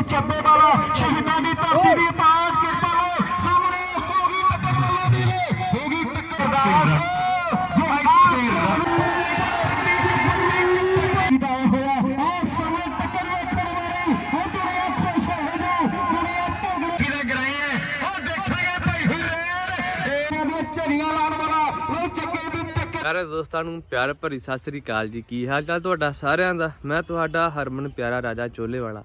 ਪਿੰਡ ਚੱਬੇ ਵਾਲਾ ਸ਼ਹੀਦਾਂ ਦੀ ਧਰਤੀ ਦੀ ਬਾਜ ਕਿਰਪਾ ਲੋ ਸਾਹਮਣੇ ਹੋ ਗਈ ਟੱਕਰ ਮਲੋਦੀ ਨੇ ਹੋ ਗਈ ਟੱਕਰ ਦਾਸ ਜੋ ਦਾ। ਹੋਇਆ ਆ ਸਮੇਂ ਟੱਕਰ ਵੇਖਣ ਵਾਲੀ ਉਹ ਦੁਨੀਆ ਖੁਸ਼ ਹੋ ਜਾਓ ਦੁਨੀਆ ਭੰਗੜੇ ਕਿਹਦੇ ਗਰਾਈ ਹੈ? ਉਹ ਦੇਖਾਂਗੇ ਭਾਈ ਹੁਰੇਰ ਇਹਨਾਂ ਦੀਆਂ ਝੜੀਆਂ ਲਾਉਣ ਵਾਲਾ ਉਹ ਜੱਗੇ ਦੀ ਟੱਕਰ। ਸਾਰੇ ਦੋਸਤਾਂ ਨੂੰ ਪਿਆਰ ਭਰੀ ਸਤਿ ਸ੍ਰੀ ਅਕਾਲ ਜੀ। ਕੀ ਹਾਲ ਚਾਲ ਤੁਹਾਡਾ ਸਾਰਿਆਂ ਦਾ? ਮੈਂ ਤੁਹਾਡਾ ਹਰਮਨ ਪਿਆਰਾ ਰਾਜਾ ਚੋਲੇ ਵਾਲਾ।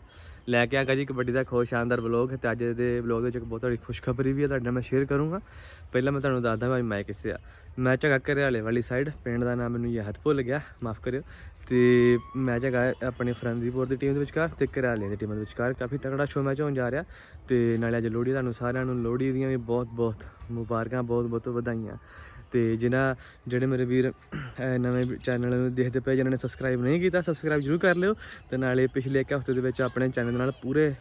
ਲੈ ਕੇ ਆ ਗਿਆ ਜੀ ਕਬੱਡੀ ਦਾ ਖੁਸ਼ ਸ਼ਾਨਦਾਰ ਵਲੌਗ ਤੇ ਅੱਜ ਦੇ ਵਲੌਗ ਵਿੱਚ ਇੱਕ ਬਹੁਤ ਬੜੀ ਖੁਸ਼ਖਬਰੀ ਵੀ ਹੈ ਤੁਹਾਡੇ ਨਾਲ ਮੈਂ ਸ਼ੇਅਰ ਕਰੂੰਗਾ। ਪਹਿਲਾਂ ਮੈਂ ਤੁਹਾਨੂੰ ਦੱਸਦਾ ਮੈਂ ਮੈਂ ਕਿਸੇ ਆ। ਮੈਂ ਜਗ੍ਹਾ ਘਰਿਆਲੇ ਵਾਲੀ ਸਾਈਡ ਪਿੰਡ ਦਾ ਨਾਮ ਮੈਨੂੰ ਯਾਦ ਭੁੱਲ ਗਿਆ, ਮਾਫ ਕਰਿਓ। ਤੇ ਮੈਂ ਜਗ੍ਹਾ ਆਪਣੇ ਫਰੰਦੀਪੁਰ ਦੀ ਟੀਮ ਦੇ ਵਿਚਕਾਰ ਤੇ ਘਰਿਆਲੇ ਦੀ ਟੀਮ ਦੇ ਵਿਚਕਾਰ ਕਾਫੀ ਤਕੜਾ ਸ਼ੋਅ ਮੈਚ ਹੋਣ ਜਾ ਰਿਹਾ। ਤੇ ਨਾਲੇ ਅੱਜ ਲੋਹੜੀ ਤੁਹਾਨੂੰ ਸਾਰਿਆਂ ਨੂੰ ਲੋਹੜੀ ਦੀਆਂ ਵੀ ਬਹੁਤ ਬਹੁਤ ਮੁਬਾਰਕਾਂ ਬਹੁਤ ਬਹੁਤ ਵਧਾਈਆਂ। ਤੇ ਜਿਨ੍ਹਾਂ, ਜਿਹੜੇ ਮੇਰੇ ਵੀਰ ਨਵੇਂ ਚੈਨਲ ਨੂੰ ਦੇਖਦੇ ਪਏ, ਜਿਨ੍ਹਾਂ ਨੇ ਸਬਸਕ੍ਰਾਈਬ ਨਹੀਂ ਕੀਤਾ ਸਬਸਕ੍ਰਾਈਬ ਜ਼ਰੂਰ ਕਰ ਲਿਓ। ਤੇ ਨਾਲੇ ਪਿਛਲੇ ਇੱਕ ਹਫ਼ਤੇ ਦੇ ਵਿੱਚ ਆਪਣੇ ਚੈਨਲ ਦੇ ਨਾਲ ਪੂਰੇ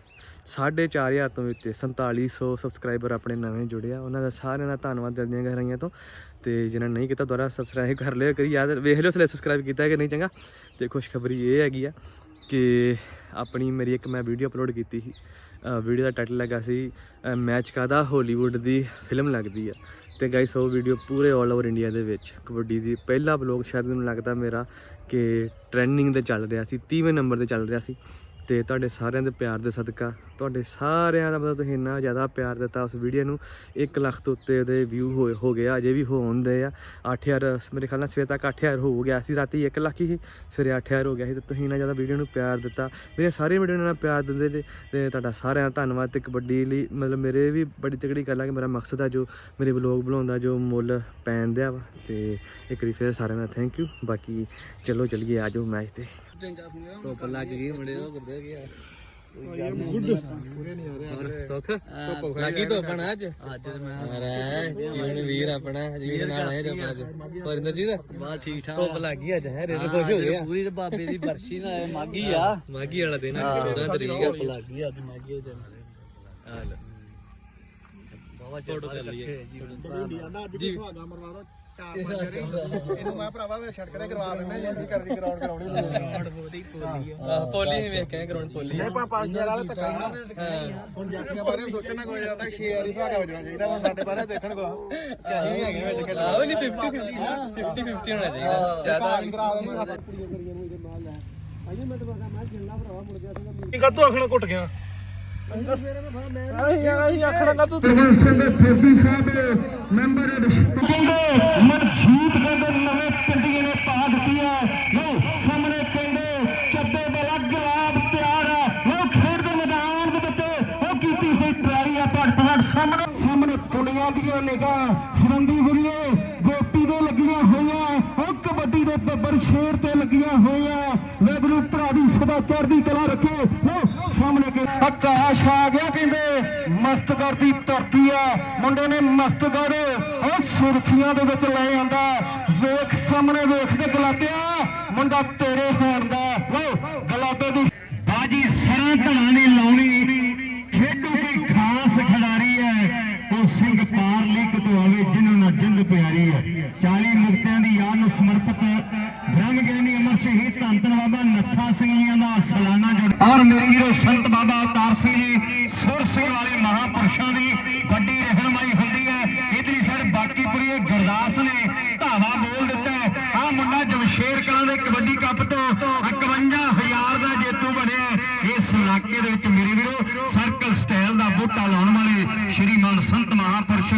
4500 ਤੋਂ ਉੱਤੇ 4700 ਸਬਸਕ੍ਰਾਈਬਰ ਆਪਣੇ ਨਵੇਂ ਜੁੜੇ ਆ। ਉਹਨਾਂ ਦਾ ਸਾਰਿਆਂ ਦਾ ਧੰਨਵਾਦ ਦਿਲ ਦੀਆਂ ਗਹਿਰਾਈਆਂ ਤੋਂ। ਤੇ ਜਿਨ੍ਹਾਂ ਨੇ ਨਹੀਂ ਕੀਤਾ, ਦੁਬਾਰਾ ਸਬਸਕ੍ਰਾਈਬ ਕਰ ਲਿਓ ਕਰੀ ਯਾਦ, ਵੇਖ ਲਿਓ ਸਲੇ ਸਬਸਕ੍ਰਾਈਬ ਕੀਤਾ ਕਿ ਨਹੀਂ ਚੰਗਾ? ਤੇ ਖੁਸ਼ਖਬਰੀ ਇਹ ਹੈਗੀ ਆ ਕਿ ਆਪਣੀ ਮੇਰੀ ਇੱਕ ਮੈਂ ਵੀਡੀਓ ਅਪਲੋਡ ਕੀਤੀ ਸੀ। ਵੀਡੀਓ ਦਾ ਟਾਈਟਲ ਲੱਗਾ ਸੀ ਮੈਚ ਕਾਦਾ ਹਾਲੀਵੁੱਡ ਦੀ ਫਿਲਮ ਲੱਗਦੀ ਆ। ਤੇ ਗਾਇਸ ਉਹ ਵੀਡੀਓ ਪੂਰੇ 올 ਓਵਰ ਇੰਡੀਆ ਦੇ ਵਿੱਚ, ਕਬੱਡੀ ਦੀ ਪਹਿਲਾ ਬਲੌਗ ਸ਼ਾਇਦ ਮੈਨੂੰ ਲੱਗਦਾ ਮੇਰਾ, ਕਿ ਟ੍ਰੈਂਡਿੰਗ ਤੇ ਚੱਲ ਰਿਹਾ ਸੀ 30ਵੇਂ ਨੰਬਰ ਤੇ ਚੱਲ ਰਿਹਾ ਸੀ। ਤੇ ਤੁਹਾਡੇ ਸਾਰਿਆਂ ਦੇ ਪਿਆਰ ਦੇ ਸਦਕਾ ਤੁਹਾਡੇ ਸਾਰਿਆਂ ਦਾ ਮਤਲਬ ਤੁਸੀਂ ਇੰਨਾ ਜ਼ਿਆਦਾ ਪਿਆਰ ਦਿੱਤਾ ਉਸ ਵੀਡੀਓ ਨੂੰ। 1 ਲੱਖ ਤੋਂ ਉੱਤੇ ਉਹਦੇ ਵਿਊ ਹੋਏ ਹੋ ਗਿਆ ਅਜੇ ਵੀ ਹੋਣਦੇ ਆ। 8000 ਮੇਰੇ ਖਿਆਲ ਨਾਲ ਸਵੇਰ ਤੱਕ 8000 ਹੋ ਗਿਆ ਸੀ ਰਾਤੀ 1 ਲੱਖ ਹੀ ਸੀ, ਸਵੇਰੇ 8000 ਹੋ ਗਿਆ ਸੀ ਤੇ ਤੁਸੀਂ ਇੰਨਾ ਜ਼ਿਆਦਾ ਵੀਡੀਓ ਨੂੰ ਪਿਆਰ ਦਿੱਤਾ। ਮੇਰੇ ਸਾਰੇ ਵੀਡੀਓ ਨੂੰ ਇੰਨਾ ਪਿਆਰ ਦਿੰਦੇ ਨੇ ਤੇ ਤੁਹਾਡਾ ਸਾਰਿਆਂ ਦਾ ਧੰਨਵਾਦ ਤੇ ਕਬੱਡੀ ਲਈ ਮਤਲਬ ਮੇਰੇ ਵੀ ਬੜੀ ਤਕੜੀ ਗੱਲ ਆ ਕਿ ਮੇਰਾ ਮਕਸਦ ਆ ਜੋ ਮੇਰੇ ਵਲੌਗ ਬਣਾਉਣ ਦਾ ਜੋ ਮੁੱਲ ਪੈਣ ਦਿਆ ਵਾ ਤੇ ਇੱਕ ਵਾਰੀ ਫਿਰ ਸਾਰਿਆਂ ਦਾ ਥੈਂਕ ਯੂ ਬਾਕੀ ਚਲੋ ਚੱਲੀਏ ਆਜੋ ਮੈਚ ਤੇ। ਧੁੱਪ ਲੱਗ ਗਈ ਮੁੰਡੇ ਉਹ ਕਿੱਧਰ ਗਿਆ? ਸੁੱਖ? ਲੱਗੀ ਧੁੱਪ ਨਾ ਅੱਜ? ਅੱਜ ਮੈਂ ਅਰੇ ਜੀਵਨ ਵੀਰ ਆਪਣਾ ਜੀਵਨ ਨਾਲ ਹੈ ਜਪਾ ਅੱਜ। ਹੋਰ ਇੰਦਰਜੀਤ ਬਾ ਠੀਕ ਠਾਕ ਧੁੱਪ ਲੱਗ ਅੱਜ ਹੈ? ਰੇਡ ਖੁਸ਼ ਹੋ ਗਿਆ ਪੂਰੀ ਤੇ ਬਾਬੇ ਦੀ ਬਰਸ਼ੀ ਨਾਲ ਮਾਗੀ ਆ। ਮਾਗੀ ਵਾਲਾ ਦਿਨ 14 ਤਰੀਕ ਆ। ਧੁੱਪ ਲੱਗ ਅੱਜ ਮਾਗੀ ਦੇ ਦਿਨ। ਆ ਲੈ। ਫੋਟੋ ਕਰ ਲਈਏ। ਜੀ ਇਹਨੂੰ ਮੈਂ ਭਰਾਵਾ ਮੈਂ ਛੱਡ ਕੇ ਕਰਵਾ ਦਿੰਦਾ ਜਲਦੀ ਕਰਦੀ ਗਰਾਊਂਡ ਕਰਾਉਣੀ ਆਹ, ਪੋਲੀ ਵੀ ਵੇਖਿਆ ਗਰਾਊਂਡ ਪੋਲੀ ਨਹੀਂ ਪਾ ਪੰਜ ਵਾਲਾ ਧੱਕਾ ਹੁਣ ਜਾਤੀਆਂ ਬਾਰੇ ਸੋਚਣਾ ਕੋਈ ਜਾਂਦਾ 6 ਵਾਰੀ ਸੁਹਾਗਾ ਵਜਣਾ ਚਾਹੀਦਾ ਹੁਣ ਸਾਡੇ ਬਾਰੇ ਦੇਖਣ ਕੋ। ਕਿ ਵੀ ਹੈਗੇ ਵਿੱਚ ਆਹ ਵੀ ਨਹੀਂ 50 50 50 50 ਹੋਣਾ ਚਾਹੀਦਾ। ਜ਼ਿਆਦਾ ਕਦੋਂ ਆਖਣਾ ਘੁੱਟ ਗਿਆ? ਭਗਵੰਤ ਸਿੰਘ ਫੌਜੀ ਸਾਹਿਬ ਮੈਂਬਰ ਕਹਿੰਦੇ ਮਨਜੀਤ ਕਹਿੰਦੇ ਨਵੇਂ ਪਿੰਡੀਆਂ ਨੇ ਪਾ ਦਿੱਤੀ ਹੈ ਲੋ ਸਾਹਮਣੇ ਕਹਿੰਦੇ ਚੱਬੇ ਵਾਲਾ ਗੁਲਾਬ ਤਿਆਰ ਹੈ ਲੋ ਖੇਡ ਦੇ ਮੈਦਾਨ ਦੇ ਵਿੱਚ ਉਹ ਕੀਤੀ ਹੋਈ ਟਰਾਈ ਆ ਭੱਟ ਭੱਟ ਸਾਹਮਣੇ ਸਾਹਮਣੇ ਕੁੜੀਆਂ ਦੀਆਂ ਨਿਗਾਹ ਫਰੰਦੀ ਬੁਰੀਏ ਗੋਪੀ ਦੇ ਲੱਗੀਆਂ ਹੋਈਆਂ ਉਹ ਕਬੱਡੀ ਦੇ ਬੱਬਰ ਸ਼ੇਰ ਤੇ ਲੱਗੀਆਂ ਹੋਈਆਂ ਵੈਗਰੂ ਭਰਾ ਦੀ ਸਦਾ ਚੜ੍ਹਦੀ ਕਲਾ ਰੱਖੇ ਲੋ ਸਾਹਮਣੇ ਕਿ ਆਕਾਸ਼ ਆ ਗਿਆ ਕਹਿੰਦੇ ਮਸਤਗੜ ਦੀ ਧਰਤੀ ਆ। ਮੁੰਡੇ ਨੇ ਮਸਤਗੜ ਉਹ ਸੁਰਖੀਆਂ ਦੇ ਵਿੱਚ ਲੈ ਆਂਦਾ। ਵੇਖ, ਸਾਹਮਣੇ ਵੇਖ ਕੇ ਗਲਾਟਿਆ, ਮੁੰਡਾ ਤੇਰੇ ਹੋਣ ਦਾ। ਲੋ ਗਲਾਟੇ ਦੀ ਬਾਜੀ, ਸਰਾਂ ਧਣਾ ਨੇ ਲਾਉਣੀ। ਖੇਡੂ ਕੋਈ ਖਾਸ ਖਿਡਾਰੀ ਹੈ। ਉਹ ਸਿੰਘ ਪਾਰ ਲੀਕ ਤੋਂ ਆਵੇ ਜਿਨ੍ਹਾਂ ਨਾਲ ਜਿੰਦ ਪਿਆਰੀ ਹੈ। 40 ਮੁਕਤਿਆਂ ਦੀ ਯਾਦ ਨੂੰ ਸਮਰਪਿਤ ਬ੍ਰਹਮ ਗਿਆਨੀ ਅਮਰ ਸ਼ਹੀਦ ਧੰਨ ਧੰਨ ਬਾਬਾ ਨੱਥਾ ਸਿੰਘ ਦਾ ਸਾਲਾਨਾ ਜੁੜ ਔਰ ਮੇਰੇ ਵੀਰੋ ਸੰਤ ਬਾਬਾ ਅਵਤਾਰ ਸਿੰਘ ਜੀ ਸੁਰ ਸਿੰਘ ਵਾਲੇ ਮਹਾਪੁਰਸ਼ਾਂ ਦੀ ਵੱਡੀ ਰਹਿਨਮਾਈ ਹੁੰਦੀ ਹੈ ਇਧਰੀ ਸਾਈਡ ਬਾਕੀਪੁਰੀ ਇਹ ਗੁਰਦਾਸ ਨੇ ਧਾਵਾ ਬੋਲ ਦਿੱਤਾ ਆ ਮੁੰਡਾ ਜਮਸ਼ੇਰ ਕਲਾਂ ਦੇ ਕਬੱਡੀ ਕੱਪ ਤੋਂ 51000 ਦਾ ਜੇਤੂ ਬਣਿਆ ਹੈ। ਇਸ ਇਲਾਕੇ ਦੇ ਵਿੱਚ ਮੇਰੇ ਵੀਰੋ ਸਰਕਲ ਸਟਾਈਲ ਦਾ ਬੂਟਾ ਲਾਉਣ ਵਾਲੇ ਸ਼੍ਰੀਮਾਨ ਸੰਤ ਮਹਾਪੁਰਸ਼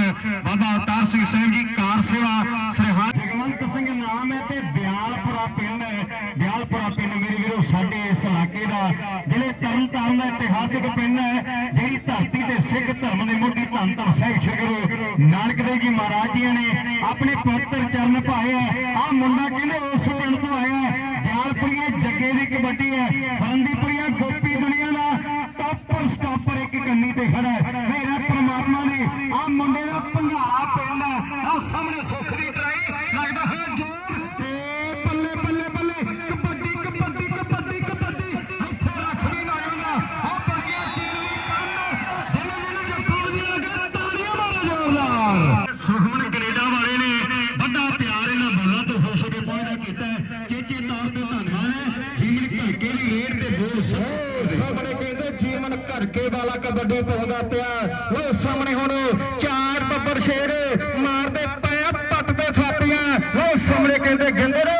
ਬਾਬਾ ਅਵਤਾਰ ਸਿੰਘ ਸਾਹਿਬ ਜੀ ਕਾਰ ਸੇਵਾ ਸਰਹਾ ਜਗਵੰਤ ਸਿੰਘ ਨਾਮ ਹੈ ਤੇ ਦਿਆਲਪੁਰਾ ਪਿੰਡ ਹੈ ਦਿਆਲਪੁਰਾ ਪਿੰਡ ਮੇਰੇ ਵੀਰੋ ਸਾਡੇ ਇਸ ਇਲਾਕੇ ਦਾ ਜ਼ਿਲ੍ਹੇ ਤਰਨਤਾਰਨ ਦਾ ਇਤਿਹਾਸਿਕ ਪਿੰਡ ਹੈ ਜਿਹੜੀ ਧਰਤੀ ਤੇ ਸਿੱਖ ਧਰਮ ਦੇ ਮੋਢੀ ਧੰਨ ਧੰਨ ਸਾਹਿਬ ਸ੍ਰੀ ਗੁਰੂ ਨਾਨਕ ਦੇਵ ਜੀ ਮਹਾਰਾਜ ਜੀ ਨੇ ਆਪਣੇ ਪਵਿੱਤਰ ਚਰਨ ਪਾਏ ਆ ਮੁੰਡਾ ਕਹਿੰਦੇ ਉਸ ਪਿੰਡ ਤੋਂ ਆਇਆ ਹੈ। ਦਿਆਲਪੁਰੀਏ ਜੱਗੇ ਦੀ ਕਬੱਡੀ ਹੈ ਫਰੰਦੀਪੁਰੀਆ ਗੋਪੀ ਦੁਨੀਆ ਦਾ ਟਾਪਰ ਸਟਾਪਰ ਇੱਕ ਵਾਲਾ ਕਬੱਡੀ ਪਿਆ। ਲੋ ਸਾਹਮਣੇ ਹੁਣ ਚਾਰ ਬੱਬਰ ਸ਼ੇਰ ਮਾਰਦੇ ਪਿਆ ਪੱਟ ਦੇ ਥਾਪੀਆਂ। ਲੋ ਸਾਹਮਣੇ ਕਹਿੰਦੇ ਗਿੰਦਰ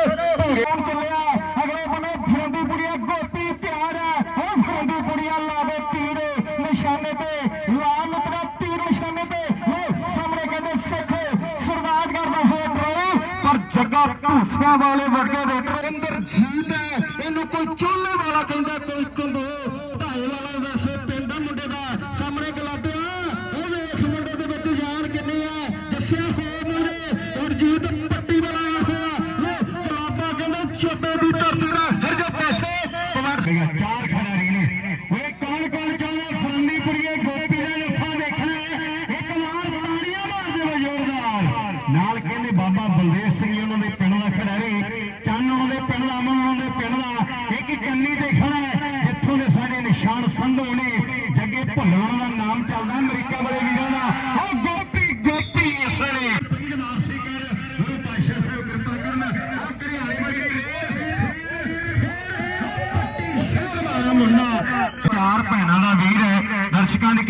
ਭੂਰੇ ਚੱਲਿਆ। ਅਗਲੇ ਬੰਨੇ ਫਰੰਦੀ ਪੁੜੀਆ ਗੋਪੀ ਤਿਆਰ ਹੈ ਉਹ ਫਰੰਦੀ ਪੁੜੀਆ ਲਾਵੇ ਤੀਰ ਨਿਸ਼ਾਨੇ ਤੇ। ਲਾ ਮਿੱਤਰਾ ਤੀਰ ਨਿਸ਼ਾਨੇ ਤੇ। ਲੋ ਸਾਹਮਣੇ ਕਹਿੰਦੇ ਸਿੱਖ ਸ਼ੁਰੂਆਤ ਕਰਦਾ ਹੋਇਆ ਡਰਾਈ ਪਰ ਜੱਗਾ ਭੂਸਿਆਂ ਵਾਲੇ ਵਰਗੇ ਦੇ ਅੰਦਰ ਜੀਤ ਹੈ ਇਹਨੂੰ ਕੋਈ ਚੋਲੇ ਵਾਲਾ ਕਹਿੰਦਾ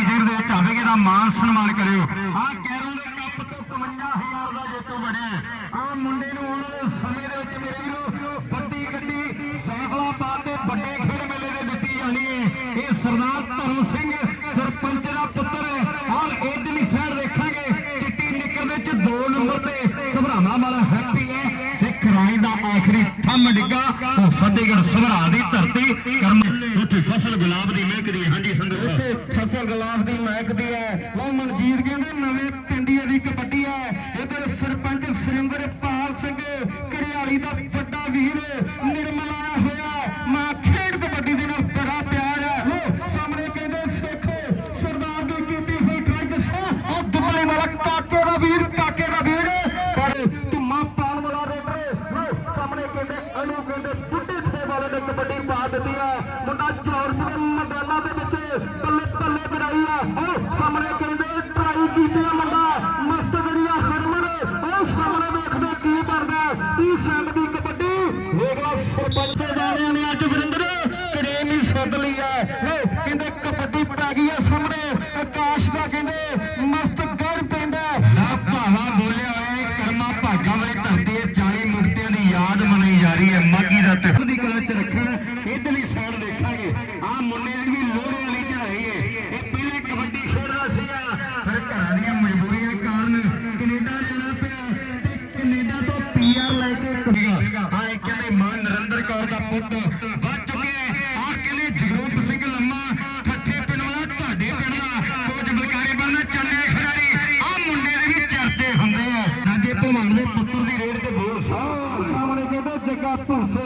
ਦਰਸ਼ਕਾਂ ਦੇ ਵਿੱਚ ਆਵੇਗੇ ਦਾ ਮਾਨ ਸਨਮਾਨ ਕਰਿਓ। ਆਹ ਕੈਰੋਂ ਦੇ ਕੱਪ ਤੋਂ 55000 ਦਾ ਜੇਤੂ ਬਣਿਆ ਆਹ ਮੁੰਡੇ ਨੂੰ ਆਉਣ ਵਾਲੇ ਸਮੇਂ ਦੇ ਵਿੱਚ ਮੇਰੇ ਵੀਰੋ, ਵੱਡੀ ਗੱਡੀ ਸੈਫਲਾਬਾਦ ਦੇ ਵੱਡੇ ਖੇਡ ਮੇਲੇ ਦੇ ਦਿੱਤੀ ਜਾਣੀ ਹੈ। ਇਹ ਸਰਦਾਰ ਧਰਮ ਸਿੰਘ ਸਰਪੰਚ ਦਾ ਪੁੱਤਰ ਹੈ। ਆਹ ਇਧਰਲੀ ਸਾਈਡ ਦੇਖਾਂਗੇ। ਚਿੱਟੀ ਨਿੱਕਰ ਦੇ ਵਿੱਚ 2 ਨੰਬਰ ਤੇ ਸਭਰਾਵਾਂ ਵਾਲਾ ਹੈਪੀ ਹੈ। ਸਿੱਖ ਰਾਜ ਦਾ ਆਖਰੀ ਥੰਮ ਡਿੱਗਾ। ਉਹ ਫਤਿਹਗੜ੍ਹ ਸਭਰਾ ਦੀ ਧਰਤੀ ਕਰਮ। ਉੱਥੇ ਫਸਲ ਗੁਲਾਬ ਦੀ ਮਹਿਕਦੀ ਹੈ ਹਾਂਜੀ ਸੰਧੂ ਉੱਥੇ ਫਸਲ ਗੁਲਾਬ ਦੀ ਮਹਿਕਦੀ ਹੈ। ਲਓ ਮਨਜੀਤ ਕਹਿੰਦੇ ਨਵੇਂ ਪਿੰਡੀਏ ਦੀ ਕਬੱਡੀ ਹੈ। ਇਧਰ ਸਰਪੰਚ ਸੁਰਿੰਦਰਪਾਲ ਸਿੰਘ ਘਰਿਆਲੀ ਦਾ ਵੱਡਾ ਵੀਰ ਨਿਰਮਲ ਹੋਇਆ। ਮਾਂ ਖੇਡ ਕਬੱਡੀ ਦੇ ਨਾਲ ਬੜਾ ਪਿਆਰ ਹੈ। ਲਓ, ਸਾਹਮਣੇ ਕਹਿੰਦੇ ਸਿੱਖ ਸਰਦਾਰ ਦੀ ਕੀਤੀ ਹੋਈ ਟਰਾਈ ਦੱਸੋ। ਉਹ ਦੁਬਈ ਵਾਲਾ ਕਾਕੇ ਦਾ ਵੀਰ, ਕਾਕੇ ਦਾ ਵੀਰ। ਪਰ ਧੁੰਮਾ ਪਾਉਣ ਵਾਲਾ ਰੇਡਰ ਲਓ, ਸਾਹਮਣੇ ਕਹਿੰਦੇ ਅਨੂ ਕਹਿੰਦੇ ਬੁੱਢੇ ਥੇ ਵਾਲੇ ਨੇ ਕਬੱਡੀ ਪਾ ਦਿੱਤੀ ਹੈ। ਮੁੰਡਾ ਜਾਰਜ ਦੇ ਮੈਦਾਨਾਂ ਦੇ ਵਿੱਚ ਸਾਹਮਣੇ ਕਹਿੰਦੇ ਟਰਾਈ ਕੀਤੀ ਆ ਮੁੰਡਾ ਭਲਵਾਨ ਦੇ ਪੁੱਤਰ ਦੀ ਰੇਡ ਤੇ ਗੋਲ ਸਾਹਮਣੇ ਕਹਿੰਦੇ ਜੱਗਾ ਭੂਸੇ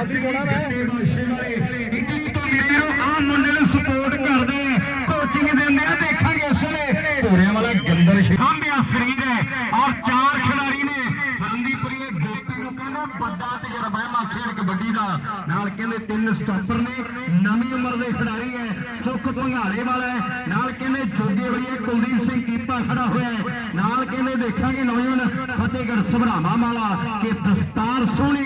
ਦੇਖੋ ਆਦੀ ਮੈਂ। ਇਟਲੀ ਤੋਂ ਵੀਰੋ ਆ ਮੁੰਡੇ ਨੂੰ ਸਪੋਰਟ ਕਰਦੇ ਕੋਚਿੰਗ ਦਿੰਦੇ ਆ, ਦੇਖਾਂਗੇ ਇਸ ਵੇਲੇ। ਘੋੜਿਆਂ ਵਾਲਾ ਗੰਦਰ ਸਾਂਭਿਆ ਸਰੀਰ ਹੈ ਔਰ ਚਾਰ ਖਿਡਾਰੀ ਨੇ। ਫਰੰਦੀਪੁਰੀ ਗੋਪੀ ਨੂੰ ਕਹਿੰਦਾ ਵੱਡਾ ਤਜਰਬਾ ਹੈ ਮਾਖੇੜ ਕਬੱਡੀ ਦਾ। ਨਾਲ ਕਹਿੰਦੇ ਤਿੰਨ ਸਟਾਪਰ ਨੇ, ਨਵੀਂ ਉਮਰ ਦੇ ਖਿਡਾਰੀ ਹੈ, ਸੁੱਖ ਭੰਗਾਲੇ ਵਾਲਾ ਹੈ। ਨਾਲ ਕਹਿੰਦੇ ਜੋਗੇ ਵਾਲੀ ਕੁਲਦੀਪ ਸਿੰਘ ਕੀਪਾ ਖੜਾ ਹੋਇਆ ਹੈ। ਨਾਲ ਕਹਿੰਦੇ ਦੇਖਾਂਗੇ ਨੌਜਵਾਨ ਫਤਿਹਗੜ੍ਹ ਸਭਰਾਵਾਂ ਵਾਲਾ ਕਿ ਦਸਤਾਰ ਸੋਹਣੀ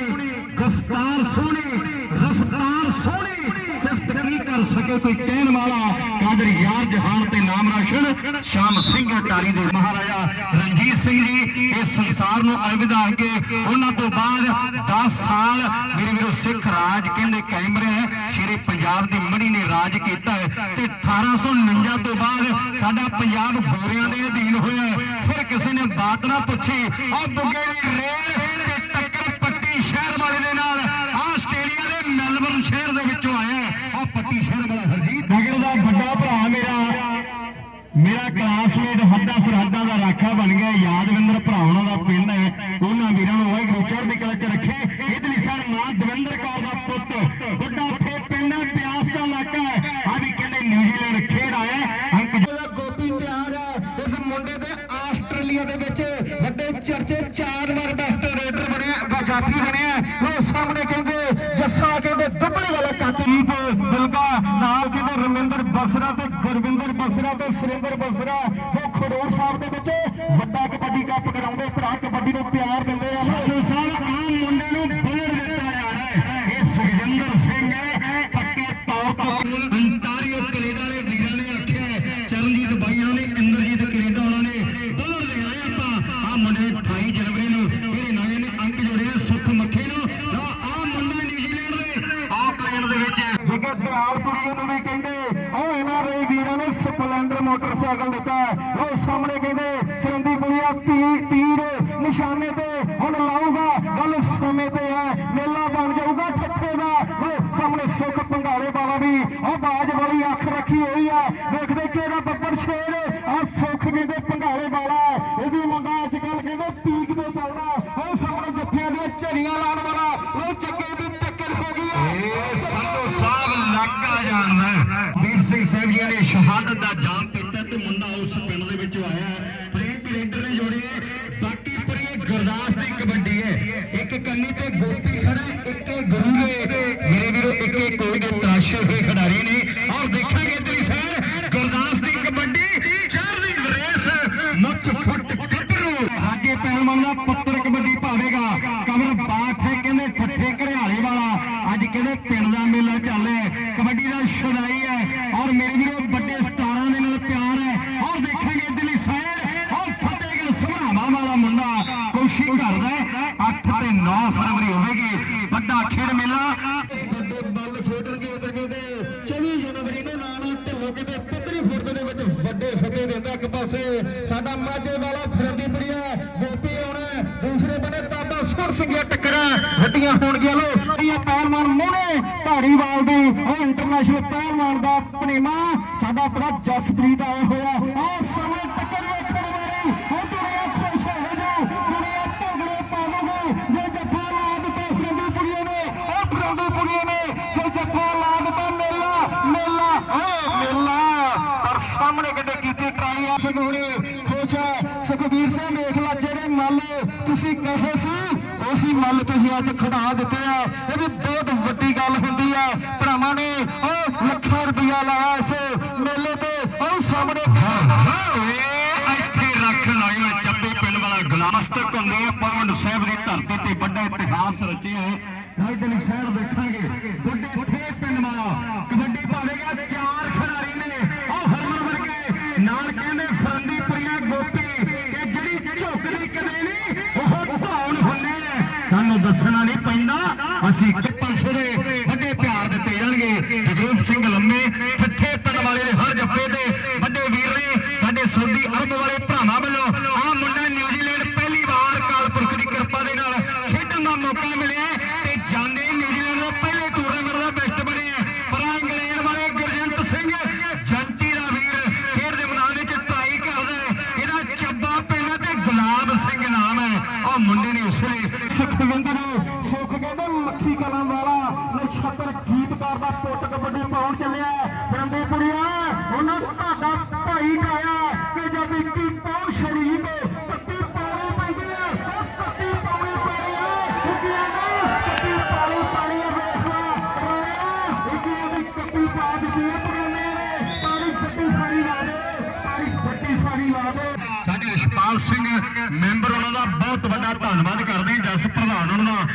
ਗਫਤਾਰ ਸੋਹਣੀ, ਰਫਤਾਰ ਸੋਹਣੀ। ਸਿਫਤ ਕੀ ਕਰ ਸਕੇ ਕੋਈ ਕਹਿਣ ਵਾਲਾ ਕਾਦਰ ਯਾਰ ਜਹਾਨ ਤੇ ਨਾਮ ਰਾਸ਼ਨ, ਸ਼ਾਮ ਸਿੰਘ ਟਾਰੀ ਦੇ ਮਹਾਰਾਜਾ ਰਣਜੀਤ ਸਿੰਘ ਜੀ, ਇਸ ਸੰਸਾਰ ਨੂੰ ਅਲਵਿਦਾ ਕੇ ਉਹਨਾਂ ਤੋਂ ਬਾਅਦ 10 ਸਾਲ ਮੇਰੇ ਵੀਰੋ ਸਿੱਖ ਰਾਜ ਕਹਿੰਦੇ ਕਾਇਮ ਰਿਹਾ। ਸ਼ੇਰੇ ਪੰਜਾਬ ਦੀ ਮੜੀ ਨੇ ਰਾਜ ਕੀਤਾ ਹੈ ਤੇ 1849 ਤੋਂ ਬਾਅਦ ਸਾਡਾ ਪੰਜਾਬ ਗੋਰਿਆਂ ਦੇ ਅਧੀਨ ਹੋਇਆ ਫਿਰ ਕਿਸੇ ਨੇ ਬਾਤ ਨਾ ਪੁੱਛੀ ਆ ਬੁੱਗੇ ਦੀ ਰੇਲ ਤੇ ਟੱਕਰ ਪੱਟੀ ਸ਼ਹਿਰ ਵਾਲੇ ਦੇ ਨਾਲ ਆਸਟ੍ਰੇਲੀਆ ਦੇ ਮੈਲਬਰਨ ਸ਼ਹਿਰ ਦੇ ਵਿੱਚੋਂ ਆਇਆ ਆ ਪੱਟੀ ਸ਼ਹਿਰ ਵਾਲਾ ਹਰਜੀਤ ਨਗਰ ਦਾ ਵੱਡਾ ਭਰਾ ਮੇਰਾ ਮੇਰਾ ਕਲਾਸਮੇਟ ਹੱਦਾ ਸਰਹੱਦਾਂ ਦਾ ਰਾਖਾ ਬਣ ਗਿਆ, ਯਾਦਵਿੰਦਰ ਭਰਾ ਦਾ ਪਿੰਡ ਹੈ। ਉਹਨਾਂ ਵੀਰਾਂ ਨੂੰ ਵਾਹਿਗੁਰੂ ਚੜ੍ਹਦੀ ਕਲਾ ਚ ਰੱਖੇ। ਇਧਰਲੀ ਸਾਡ ਮਾਂ ਦਵਿੰਦਰ ਕੌਰ ਦਾ ਪੁੱਤ। ਵੱਡਾ ਉੱਥੇ ਪਿੰਡ ਹੈ, ਪਿਆਸ ਦਾ ਇਲਾਕਾ ਹੈ। ਆ ਵੀ ਕਹਿੰਦੇ ਨਿਊਜ਼ੀਲੈਂਡ ਖੇਡ ਆਇਆ ਹੈ। ਗੋਪੀ ਤਿਆਰ ਹੈ, ਇਸ ਮੁੰਡੇ ਦੇ ਆਸਟ੍ਰੇਲੀਆ ਦੇ ਵਿੱਚ ਵੱਡੇ ਚਰਚੇ ਚਾਰ ਵਾਰ ਬੈਸਟ ਰੇਡਰ ਬਣਿਆ ਜਾਫੀ ਬਣਿਆ ਉਹ ਸਾਹਮਣੇ ਕਹਿੰਦੇ ਜੱਸਾ, ਕਹਿੰਦੇ ਦੁੱਬਲੇ ਵਾਲਾ ਕਾਕੀਪ ਬਿਲਗਾ ਨਾਲ ਕਹਿੰਦੇ ਰਮਿੰਦਰ ਬਸਰਾ ਤੇ ਬਸਰਾ ਤੇ ਸੁਰਿੰਦਰ ਬਸਰਾ, ਜੋ ਖਡੂਰ ਸਾਹਿਬ ਦੇ ਵਿੱਚ ਵੱਡਾ ਕਬੱਡੀ ਕੱਪ ਕਰਾਉਂਦੇ, ਭਰਾ ਕਬੱਡੀ ਨੂੰ ਪਿਆਰ ਦਿੰਦੇ ਆ। ਸਪਲੈਂਡਰ ਮੋਟਰਸਾਈਕਲ ਦਿੱਤਾ ਹੈ। ਉਹ ਸਾਹਮਣੇ ਕਹਿੰਦੇ ਚਰੰਦੀ ਪੁਲੀਆ ਤੀਰ ਨਿਸ਼ਾਨੇ ਤੇ ਹੁਣ ਲਾਊਗਾ। ਗੱਲ ਸਮੇਂ ਤੇ ਹੈ, ਮੇਲਾ ਬਣ ਜਾਊਗਾ ਠੱਠੇ ਦਾ। ਉਹ ਸਾਹਮਣੇ ਸੁੱਖ ਪੰਗਾਲੇ ਵਾਲਾ ਵੀ ਉਹ ਬਾਜ ਵਾਲੀ ਅੱਖ ਰੱਖੀ ਹੋਈ ਆ ਦੇਖਦੇ ਕਿ ਬੱਬਰ ਸ਼ੇਰ ਆ ਸੁੱਖ ਕਹਿੰਦੇ ਪੰਗਾਲੇ ਵਾਲਾ ਇਹ ਮੁੰਡਾ ਅੱਜ ਕੱਲ ਕਹਿੰਦੇ ਪੀਕ ਤੇ ਚੱਲਦਾ ਉਹ ਸਾਹਮਣੇ ਜੱਫਿਆਂ ਦੀਆਂ ਝਰੀਆਂ ਲਾਉਣ ਵਾਲਾ, ਉਹ ਚੱਕੇ ਦੀ ਟੱਕਰ ਹੋ ਗਈ ਏ ਸੰਧੂ ਸਾਹਿਬ ਲੱਗਾ ਜਾਣਦਾ ਵੀਰ ਸਿੰਘ ਸਹਿਬੀਆਂ ਨੇ ਸ਼ਹਾਦਤ ਦਾ ਜਾਮ ਪੀਤਾ ਤੇ ਮੁੰਡਾ ਉਸ ਪਿੰਡ ਦੇ ਵਿੱਚੋਂ ਆਇਆ ਹੈ। ਪ੍ਰੇਮ ਕੈਲੰਡਰ ਨੇ ਜੋੜੇ ਬਾਕੀ ਪਰ ਇਹ ਗੁਰਦਾਸ ਦੀ ਕਬੱਡੀ ਹੈ ਇੱਕ ਕੰਨੀ ਤੇ ਗੋਪੀ ਖੜਾ ਹੈ, ਇੱਕ ਇਹ ਗੁਰੂ ਦੇ ਮੇਰੇ ਵੀਰੋ ਇੱਕ ਇਹ ਕੋਈ ਦੇ ਤਰਾਸ਼ੇ ਹੋਏ ਖਿਡਾਰੀ ਨੇ ਔਰ ਦੇਖਾਂਗੇ ਇਧਰਲੀ ਸਾਈਡ ਗੁਰਦਾਸ ਦੀ ਕਬੱਡੀ ਚੜ੍ਹਦੀ ਰੇਸ ਮੁੱਛ ਫੁੱਟ ਗੱਭਰੂ ਹਾਗੇ ਪਹਿਲਵਾਨ ਦਾ ਪੁੱਤਰ ਕਬੱਡੀ ਭਾਵੇਗਾ ਕਮਰ ਬਾਠ ਹੈ ਕਹਿੰਦੇ ਠੱਠੇ ਘਰਿਆਲੇ ਵਾਲਾ ਅੱਜ ਕਹਿੰਦੇ ਪਿੰਡ ਦਾ ਮੇਲਾ ਚੱਲ ਰਿਹਾ ਹੈ ਕਬੱਡੀ ਦਾ ਛੁਡਾਈ ਹੈ ਔਰ ਮੇਰੇ ਵੀਰੋ ਵੱਡੇ ਸਟਾਰਾਂ ਦੇ ਨਾਲ ਪਿਆਰ ਹੈ ਔਰ ਦੇਖਾਂਗੇ ਇਧਰਲੀ ਸਾਈਡ ਔਰ ਫਤਿਹਗੜ੍ਹ ਸੁਭਾਵਾਂ ਵਾਲਾ ਮੁੰਡਾ ਕੋਸ਼ਿਸ਼ ਕਰਦਾ ਹੈ 8 ਤੇ 9 ਫਰਵਰੀ ਹੋਵੇਗੀ ਵੱਡਾ ਖੇਡ ਮੇਲਾ ਵੱਡੇ ਬੱਲ ਖੇਡਣਗੇ ਤੇ ਕਹਿੰਦੇ 24 ਜਨਵਰੀ ਨੂੰ ਨਾਨਾ ਢਿੱਲੋਂ ਕਿਤੇ ਪੱਧਰੀ ਖੁਰਦ ਦੇ ਵਿੱਚ ਵੱਡੇ ਸੱਦੇ ਦਿੰਦਾ ਇੱਕ ਪਾਸੇ ਸਾਡਾ ਮਾਝੇ ਵਾਲਾ ਫਰੰਦੀਪੁਰੀਆ ਗੋਪੀ ਆਉਣਾ ਹੈ। ਦੂਸਰੇ ਬੰਨੇ ਬਾਬਾ ਸੁਰ ਸਿੰਘੀਆਂ ਟੱਕਰਾਂ ਵੱਡੀਆਂ ਹੋਣਗੀਆਂ ਲੋ। ਇਹ ਪਹਿਲਵਾਨ ਮੋਹਣੇ, ਧਾਰੀਵਾਲ ਦੀ ਉਹ ਇੰਟਰਨੈਸ਼ਨਲ ਪਹਿਲਵਾਨ ਦਾ ਪਨੇਮਾ ਸਾਡਾ ਬੜਾ ਜਸਪ੍ਰੀਤ ਆਇਆ ਹੋਇਆ। ਆਹ ਸਾਹਮਣੇ ਟੱਕਰ ਵੇਖਣ ਵਾਲੀ, ਉਹ ਦੁਨੀਆ ਖੁਸ਼ ਹੋ ਜਾਊ ਦੁਨੀਆ ਭੰਗੜੇ ਪਾਵੋਗੇ। ਜੇ ਜੱਫਾ ਲਾ ਦਿੱਤਾ ਫਰੰਦੀਪੁਰੀਏ ਨੇ, ਉਹ ਫਰੰਦੀਪੁਰੀਏ ਨੇ। ਜੇ ਜੱਫਾ ਲਾ ਦਿੱਤਾ ਮੇਲਾ ਮੇਲਾ ਓ ਮੇਲਾ। ਪਰ ਸਾਹਮਣੇ ਕਿਤੇ ਕੀਤੀ ਟਰਾਈ ਆ। ਸਗੋਰੇ ਖੁਸ਼ ਹੈ ਸੁਖਬੀਰ ਸਿੰਘ ਵੇਖ ਲਾ ਜਿਹੜੇ ਮੱਲ ਤੁਸੀਂ ਕਹੇ ਸੀ ਉਹੀ ਮੱਲ ਤੁਸੀਂ ਅੱਜ ਖੜਾ ਦਿੱਤੇ ਆ। ਇਹ ਵੀ ਬਹੁਤ ਵੱਡੀ ਗੱਲ ਹੁੰਦੀ ਆ। ਭਰਾਵਾਂ ਨੇ ਉਹ ਲੱਖਾਂ ਰੁਪਇਆ ਲਾਇਆ ਇਸ ਮੇਲੇ ਤੇ। ਉਹ ਸਾਹਮਣੇ ਇੱਥੇ ਰੱਖ ਲਾਈ ਮੈਂ ਚੱਬੇ ਪਿੰਡ ਵਾਲਾ ਗੁਲਾਮਸਤਕ ਹੁੰਦੇ ਆ। ਪਵਨ ਸਾਹਿਬ ਦੀ ਧਰਤੀ ਤੇ ਵੱਡਾ ਇਤਿਹਾਸ ਰਚਿਆ ਹੈ। ਇਧਰਲੀ ਸ਼ਹਿਰ ਦੇਖਾਂਗੇ। ਅਸੀਂ ਬਹੁਤ ਵੱਡਾ ਧੰਨਵਾਦ ਕਰਦੇ ਹਾਂ ਜਸ ਪ੍ਰਧਾਨ ਉਹਨਾਂ ਦਾ।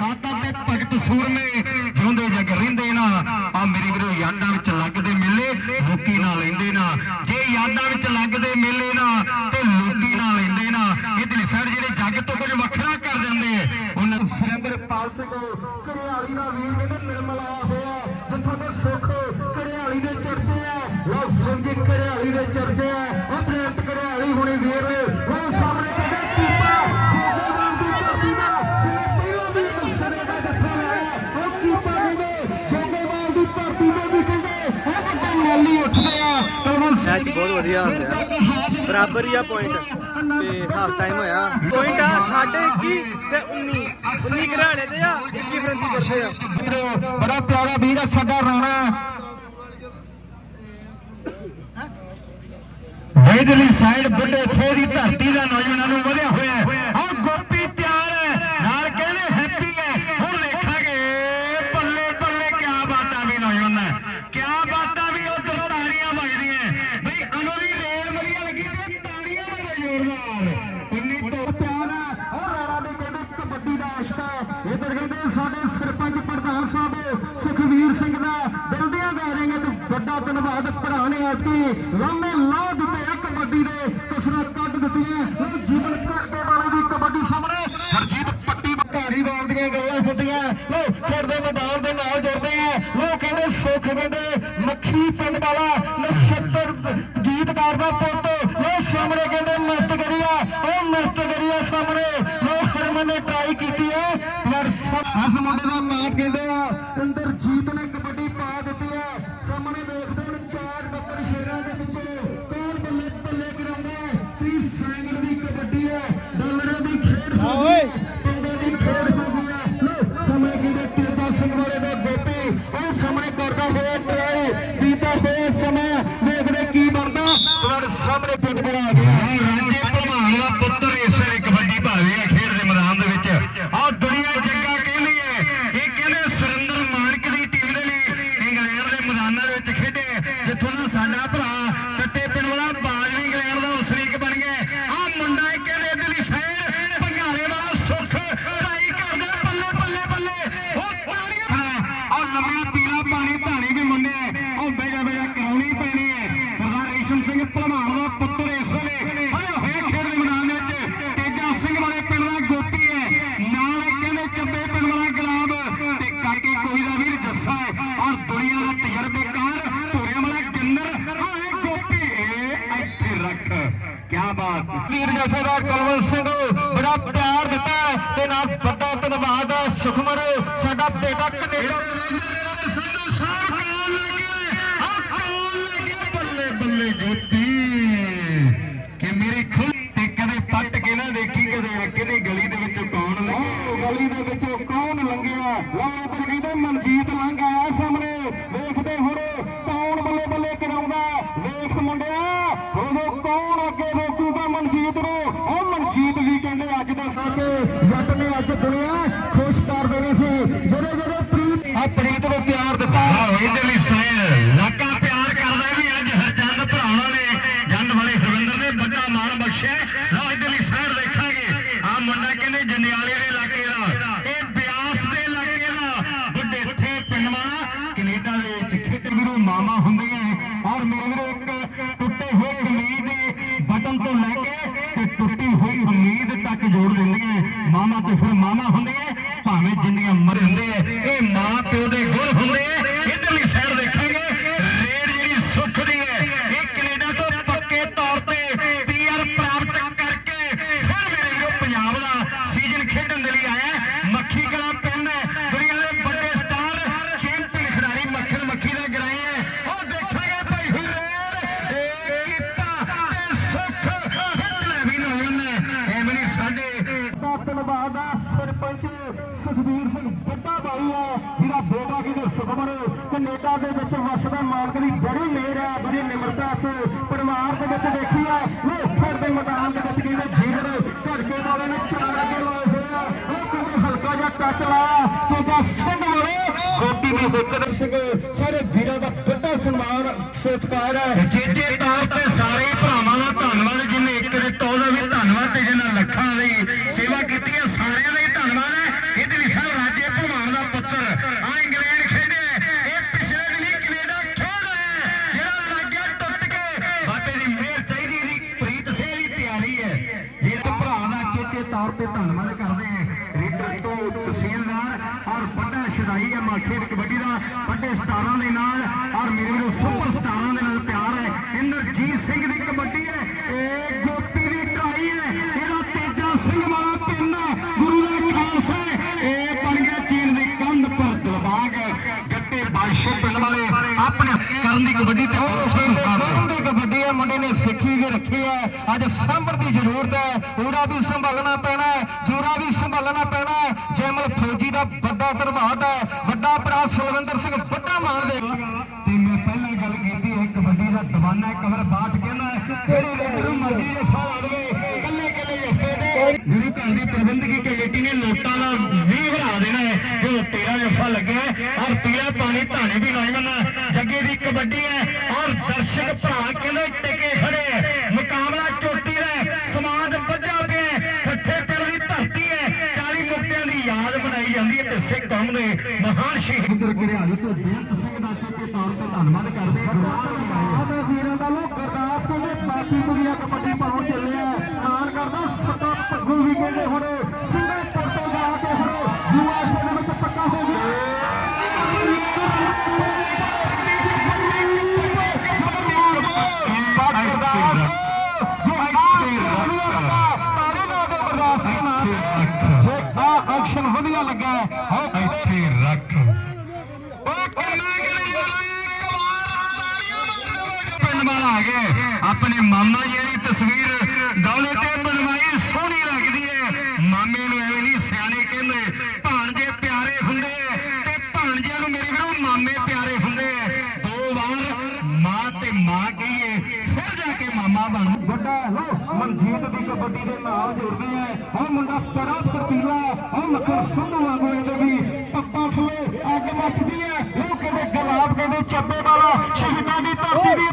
ਦਾਤਾ ਤੇ ਭਗਤ ਸੂਰਮੇ ਜਿਉਂਦੇ ਜਗ ਰਹਿੰਦੇ ਨਾ ਆ ਮੇਰੇ ਵੀਰੋ ਯਾਦਾਂ ਵਿੱਚ ਲੱਗਦੇ ਮੇਲੇ, ਲੋਕੀ ਨਾ ਲੈਂਦੇ ਨਾ। ਜੇ ਯਾਦਾਂ ਵਿੱਚ ਲੱਗਦੇ ਮੇਲੇ ਨਾ, ਤੇ ਲੋਕੀ ਨਾ ਲੈਂਦੇ ਨਾ। ਇਹ ਦਿਲਸਰ ਜਿਹੜੇ ਜੱਗ ਤੋਂ ਕੁਝ ਵੱਖਰਾ ਕਰ ਜਾਂਦੇ ਉਹਨਾਂ ਸੁਰਿੰਦਰਪਾਲ ਸਿੰਘ ਕਰਿਆਲੀ ਦਾ ਵੀਰ ਕਹਿੰਦੇ ਨਿਰਮਲ ਆਇਆ ਹੋਇਆ, ਜਿੱਥੋਂ ਤੋਂ ਸੁੱਖ ਕਰਿਆਲੀ ਦੇ ਚਰਚੇ ਆ। ਲਓ ਸੰਗੀਤ ਕਰਿਆਲੀ ਦੇ ਚਰਚੇ ਆ। ਉਹ ਪ੍ਰੇਮਤ ਕਰਿਆਲੀ ਹੁਣੇ ਵੀਰ ਮੈਚ ਬਹੁਤ ਵਧੀਆ ਹੋਇਆ ਬਰਾਬਰ ਹੀ ਆ ਪੁਆਇੰਟ ਤੇ ਹਾਫ ਟਾਈਮ ਹੋਇਆ। ਪੁਆਇੰਟ ਆ 21 ਤੇ 19 19 ਘਰਾਲੇ ਦੇ ਆ 21 ਫਰੰਤੀ ਕਰਦੇ ਆ। ਬੜਾ ਪਿਆਰਾ ਵੀਰ ਆ ਸਾਡਾ ਰਾਣਾ। ਵੇਦਲੀ ਸਾਈਡ ਬੁੱਢੇ ਛੇ ਦੀ ਧਰਤੀ ਦਾ ਨੌਜਵਾਨਾਂ ਨੂੰ ਵਧਿਆ ਹੋਇਆ। ਐਸਪੀ ਲਾਮੇ ਲਾ ਦਿੱਤੇ ਆ ਕਬੱਡੀ ਦੇ ਤਸਰਾ ਕੱਢ ਦਿੱਤੀਆਂ। ਉਹ ਜੀਵਨ ਕਰਦੇ ਵਾਲੇ ਦੀ ਕਬੱਡੀ ਸਾਹਮਣੇ। ਹਰਜੀਤ ਪੱਟੀ ਧਾਰੀਵਾਲ ਦੀਆਂ ਗੱਲਾਂ ਹੁੰਦੀਆਂ। ਲੋ ਖੇਡ ਦੇ ਮੈਦਾਨ ਦੇ ਨਾਲ ਜੁੜਦੇ ਆ। ਲੋ ਕਹਿੰਦੇ ਸੁੱਖ ਕਹਿੰਦੇ ਮੱਖੀ ਪਿੰਡ ਵਾਲਾ ਨਛੱਤਰ ਗੀਤਕਾਰ ਦਾ ਪੁੱਤ। ਲੋ ਸਾਹਮਣੇ ਕਹਿੰਦੇ ਮਸਤ ਕਰੀਆ ਉਹ ਮਸਤ ਕਰੀਆ ਸਾਹਮਣੇ। ਲੋ ਹਰਮਨ ਨੇ ਟਰਾਈ ਕੀਤੀ ਹੈ। ਪਰ ਇਸ ਮੁੰਡੇ ਦਾ ਨਾਮ ਕਹਿੰਦੇ ਆ ਇੰਦਰਜੀਤ ਕੁਲਵੰਤ ਸਿੰਘ ਬੜਾ ਪਿਆਰ ਦਿੱਤਾ ਤੇ ਨਾਲ ਸੁਖਬੀਰ ਸਿੰਘ ਬੱਡਾ ਭਾਈ ਹੈ ਜਿਹੜਾ ਬੇਟਾ ਕਿਤੇ ਸੁਖਮਨ ਕੈਨੇਡਾ ਦੇ ਵਿੱਚ ਵਸਦਾ ਮਾਲਕ ਦੀ ਬੜੀ ਮਿਹਰ ਹੈ ਬੜੀ ਨਿਮਰਤਾ ਇਸ ਪਰਿਵਾਰ ਦੇ ਵਿੱਚ ਦੇਖੀ ਹੈ ਲੋਹੜ ਦੇ ਮੈਦਾਨ ਦੇ ਵਿੱਚ ਕਿਹਦੇ ਜੀਵਨ ਘੜਕੇ ਵਾਲੇ ਨੇ ਚਾਰ ਅੱਗੇ ਲਾਏ ਹੋਏ ਆ। ਉਹ ਕਿਤੇ ਹਲਕਾ ਜਿਹਾ ਟੱਚ ਲਾਇਆ ਤੇਜਾ ਸਿੰਘ ਵਾਲੇ, ਗੋਪੀ ਨੇ ਹੁਕਮ ਸਿੰਘ, ਸਾਰੇ ਵੀਰਾਂ ਦਾ ਵੱਡਾ ਸਨਮਾਨ ਸਤਿਕਾਰ ਹੈ ਜੇਜੇ ਤਾਰ ਤੇ ਹੈ ਅੱਜ ਸਾਂਭਣ ਦੀ ਜ਼ਰੂਰਤ ਹੈ। ਉਹਦਾ ਵੀ ਸੰਭਾਲਣਾ ਪੈਣਾ ਹੈ, ਜੋਰਾ ਵੀ ਸੰਭਾਲਣਾ ਪੈਣਾ ਹੈ। ਜੈਮਲ ਫੌਜੀ ਦਾ ਵੱਡਾ ਪ੍ਰਭਾਵ ਹੈ। ਵੱਡਾ ਭਰਾ ਸੁਲਵਿੰਦਰ ਸਿੰਘ, ਵੱਡਾ ਮਾਣ ਦੇ। ਤੇ ਮੈਂ ਪਹਿਲਾਂ ਗੱਲ ਕੀਤੀ ਹੈ ਕਬੱਡੀ ਦਾ ਦਵਾਨਾ ਕਮਰ ਬਾਤ ਕਹਿੰਦਾ ਹੈ। ਕਿਹੜੀ ਗੱਭਰੂ ਮਰਜ਼ੀ ਦੇ ਫਾ ਆਵੇ ਕੱਲੇ ਕੱਲੇ ਹਿੱਸੇ ਦੇ ਗੁਰੂ ਘਰ ਦੀ ਪ੍ਰਬੰਧਕੀ ਕਮੇਟੀ ਨੇ ਨੋਟਾਂ ਦਾ ਵੀ ਵਧਾ ਦੇਣਾ ਹੈ। ਜੋ 13 ਜੱਫਾ ਲੱਗਿਆ ਔਰ ਪੀਲਾ ਪਾਣੀ ਧਾਣੇ ਵੀ ਲਾਏ ਮਨਾ ਜੱਗੇ ਦੀ ਕਬੱਡੀ ਹੈ, ਔਰ ਦਰਸ਼ਕ ਭਰਾ ਕਹਿੰਦੇ ਹੈ ਤੇ ਮਹਾਨ ਸ਼ਹੀਦ ਇੰਦਰ ਘਰਿਆਲੀ ਬੇਅੰਤ ਸਿੰਘ ਦਾ ਮਾਮਾ ਜੀ ਦੀ ਤਸਵੀਰ ਦੌਲਤ ਤੇ ਬਣਵਾਈ, ਸੋਹਣੀ ਲੱਗਦੀ ਹੈ ਮਾਮੇ ਨੂੰ ਐਵੇਂ ਨਹੀਂ ਸਿਆਣੇ ਕਹਿੰਦੇ, ਭਾਣਜੇ ਪਿਆਰੇ ਹੁੰਦੇ ਤੇ ਭਾਣਜਿਆਂ ਨੂੰ ਮੇਰੇ ਵੀਰੋ ਮਾਮੇ ਪਿਆਰੇ ਹੁੰਦੇ। ਦੋ ਵਾਰ ਮਾਂ ਤੇ ਮਾਂ ਕਹੀਏ, ਫਿਰ ਜਾ ਕੇ ਮਾਮਾ ਬਣ। ਵੱਡਾ ਲੋ ਮਨਜੀਤ ਦੀ ਕਬੱਡੀ ਦੇ ਨਾਲ ਜੁੜਦੇ ਆ। ਉਹ ਮੁੰਡਾ ਬੜਾ ਫਰਤੀਲਾ, ਉਹ ਮੱਖਣ ਸੰਧੂ ਵਾਂਗੂ ਇਹਦੇ ਵੀ ਪੱਪਾ ਫਲੇ ਅੱਗ ਮੱਚਦੀ ਹੈ ਉਹ ਕਹਿੰਦੇ ਗੁਲਾਬ ਕਹਿੰਦੇ ਚੱਬੇ ਵਾਲਾ ਸ਼ਹੀਦਾਂ ਦੀ ਧਰਤੀ ਦੀ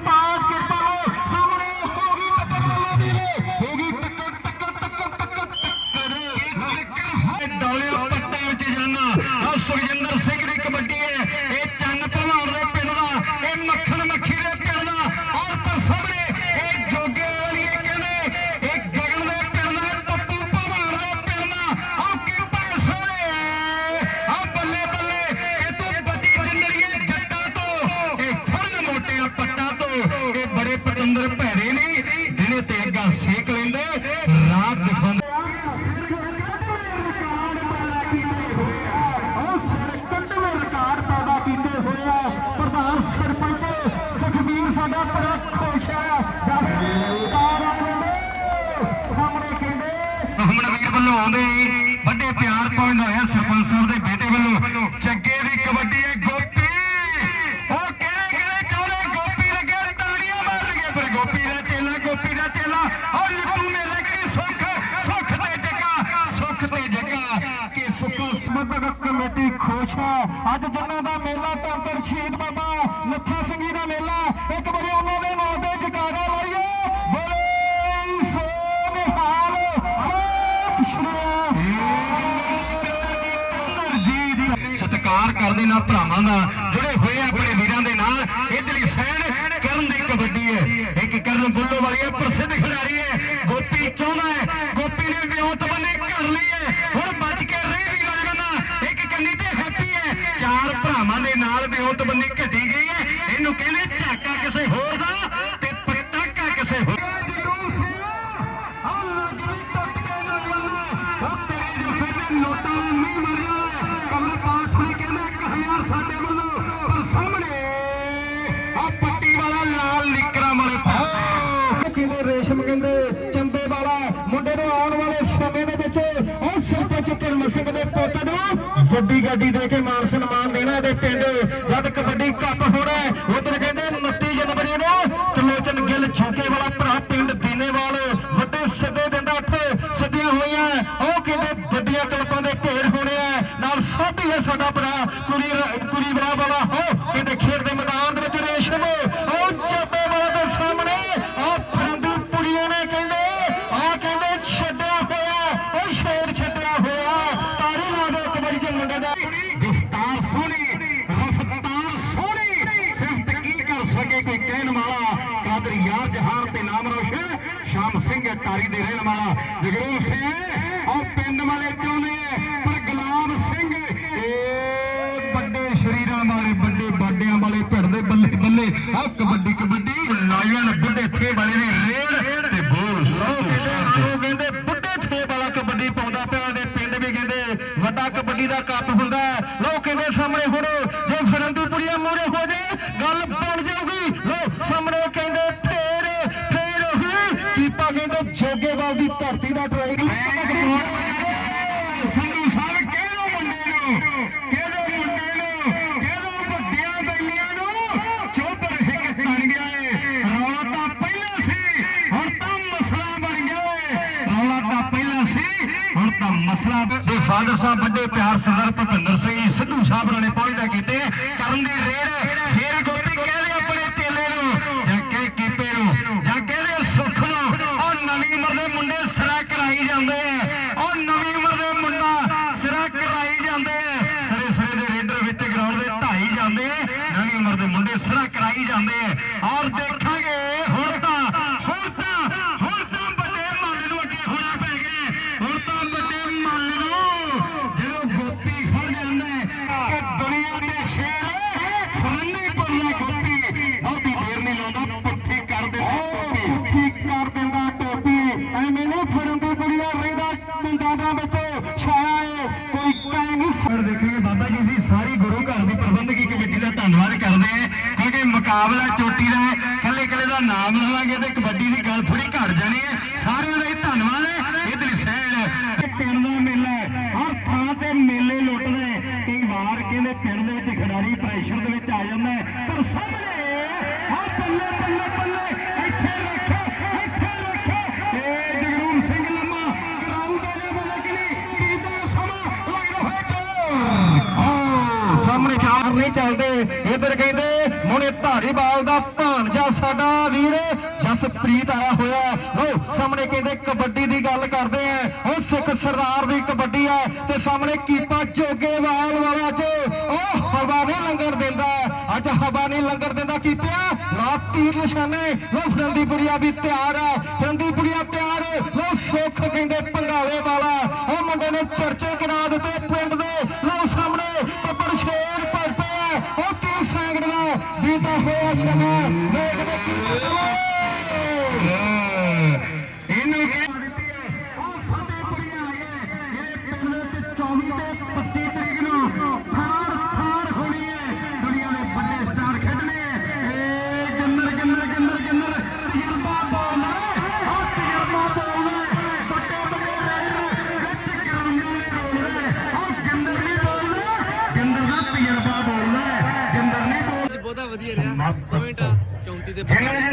ਵੱਲੋਂ ਆਉਂਦੇ ਵੱਡੇ ਪਿਆਰ ਪਾਉਂਦਾ ਹੋਇਆ ਸਰਪੰਚ ਸਾਹਿਬ ਦੇ ਬੇਟੇ ਵੱਲੋਂ। ਜੱਗੇ ਦੀ ਕਬੱਡੀ ਹੈ ਗੋਪੀ। ਉਹ ਕਿਹੜੇ ਕਿਹੜੇ ਚਾਹੁੰਦੇ ਗੋਪੀ ਲੱਗੇ ਤਾੜੀਆਂ ਮਾਰਨਗੇ ਪਰ ਗੋਪੀ ਦਾ ਚੇਲਾ, ਗੋਪੀ ਦਾ ਚੇਲਾ। ਉਹ ਲੱਡੂ ਮੇਰੇ ਕੀ ਸੁੱਖ? ਸੁੱਖ ਤੇ ਜੱਗਾ, ਸੁੱਖ ਤੇ ਜੱਗਾ। ਕਿ ਸੁੱਖੋ ਸਮਰਪਕ ਕਮੇਟੀ ਖੁਸ਼ ਹੈ। ਅੱਜ ਜਿਨ੍ਹਾਂ ਦਾ ਮੇਲਾ ਤਾਂ ਸ਼ਹੀਦ ਨਾ ਜੁੜੇ ਹੋਏ ਆ ਆਪਣੇ ਵੀਰਾਂ ਦੇ ਨਾਲ, ਇਧਰਲੀ ਸਾਈਡ ਕਰਨ ਦੀ ਕਬੱਡੀ ਹੈ। ਇੱਕ ਕਰਨ ਬੁੱਲੋ ਵਾਲੀ ਹੈ ਵੱਡੀ ਗੱਡੀ ਦੇ ਕੇ ਮਾਨ ਸਨਮਾਨ ਦੇਣਾ ਇਹਦੇ ਪਿੰਡ। ਜਦ ਕਬੱਡੀ ਕੱਪ ਹੋਣਾ ਉਧਰ ਕਹਿੰਦੇ 29 ਜਨਵਰੀ ਨੂੰ ਤਲੋਚਨ ਗਿੱਲ ਛੋਕੇ ਵਾਲਾ ਭਰਾ ਪਿੰਡ ਦੀਨੇਵਾਲ, ਵੱਡੇ ਸੱਦੇ ਦਿੰਦਾ ਅੱਠ ਸੱਦੀਆਂ ਹੋਈਆਂ। ਉਹ ਕਹਿੰਦੇ ਵੱਡੀਆਂ ਕਲਪਾਂ ਦੇ ਢੇਰ ਹੋਣੇ ਆ। ਨਾਲ ਸਾਡੀ ਹੈ ਸਾਡਾ वाला जगरूर सिंह ਸਾਹਿਬ ਦੇ ਫਾਦਰ ਸਾਹਿਬ ਵੱਡੇ ਪਿਆਰ ਸਰਦਾਰ ਭਪਿੰਦਰ ਸਿੰਘ ਸਿੱਧੂ ਸਾਹਿਬ ਨੇ ਪਹੁੰਚਦਾ ਕੀਤੇ। ਕਰਨ ਦੀ ਰੇੜ মামলার ਪ੍ਰੀਤ ਆਇਆ ਹੋਇਆ। ਲੋ ਸਾਹਮਣੇ ਕਹਿੰਦੇ ਕਬੱਡੀ ਦੀ ਗੱਲ ਕਰਦੇ ਆ। ਉਹ ਸਿੱਖ ਸਰਦਾਰ ਦੀ ਕਬੱਡੀ ਆ ਤੇ ਸਾਹਮਣੇ ਕੀਪਾ ਜੋਗੇਵਾਲ ਵਾਲਾ ਚ ਉਹ ਹਵਾ ਨਹੀਂ ਲੰਗਰ ਦਿੰਦਾ। ਅੱਜ ਹਵਾ ਨਹੀਂ ਲੰਗਰ ਦਿੰਦਾ ਕੀਪਿਆ। ਲਾ ਤੀਰ ਨਿਸ਼ਾਨੇ ਲੋ ਫਰੰਦੀਪੁਰੀਆ ਵੀ ਤਿਆਰ ਆ। ਫਰੰਦੀਪੁਰੀਆ ਤਿਆਰ ਲੋ ਸੁੱਖ ਕਹਿੰਦੇ ਪੰਗਾਲੇ ਵਾਲਾ। ਉਹ ਮੁੰਡੇ ਨੇ ਚਰਚੇ ਕਰਾ ਦਿੱਤੇ ਪਿੰਡ ਦੇ ¡Vámonos!